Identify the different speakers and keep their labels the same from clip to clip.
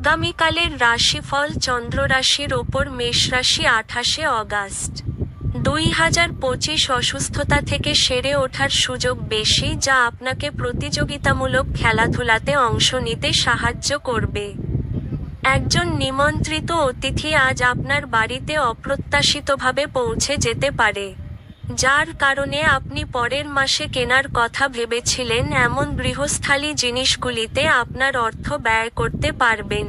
Speaker 1: আগামীকালের রাশিফল চন্দ্ররাশির ওপর মেষ রাশি আঠাশে অগাস্ট। দুই হাজার পঁচিশ অসুস্থতা থেকে সেরে ওঠার সুযোগ বেশি, যা আপনাকে প্রতিযোগিতামূলক খেলাধুলাতে অংশ নিতে সাহায্য করবে। একজন নিমন্ত্রিত অতিথি আজ আপনার বাড়িতে অপ্রত্যাশিতভাবে পৌঁছে যেতে পারে। যার কারণে আপনি পরের মাসে কেনার কথা ভেবেছিলেন, এমন গৃহস্থালী জিনিসগুলিতে আপনার অর্থ ব্যয় করতে পারবেন।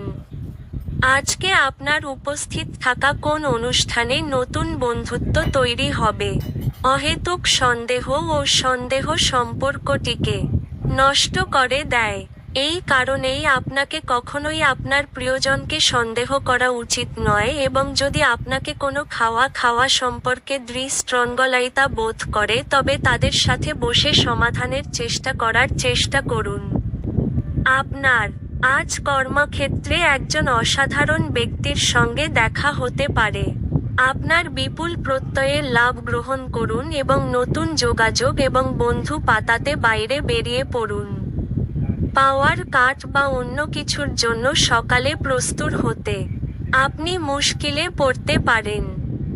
Speaker 1: আজকে আপনার উপস্থিত থাকা কোন অনুষ্ঠানে নতুন বন্ধুত্ব তৈরি হবে? অহেতুক সন্দেহ ও সন্দেহ সম্পর্কটিকে নষ্ট করে দেয়। এই কারণেই আপনাকে কখনোই আপনার প্রিয়জনকে সন্দেহ করা উচিত নয় এবং যদি আপনাকে কোনো খাওয়া খাওয়া সম্পর্কে দৃষ্ট্রঙ্গলাইতা বোধ করে, তবে তাদের সাথে বসে সমাধানের চেষ্টা করার চেষ্টা করুন। আপনার আজ কর্মক্ষেত্রে একজন অসাধারণ ব্যক্তির সঙ্গে দেখা হতে পারে। আপনার বিপুল প্রত্যয়ের লাভ গ্রহণ করুন এবং নতুন যোগাযোগ এবং বন্ধু পাতাতে বাইরে বেরিয়ে পড়ুন। পাওয়ার কাট বা অন্য কিছুর জন্য সকালে প্রস্তুত হতে। আপনি মুশকিলে পড়তে পারেন।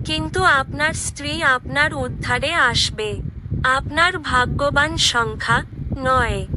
Speaker 1: কিন্তু আপনার স্ত্রী আপনার উদ্ধারে আসবে। আপনার ভাগ্যবান সংখ্যা নয়।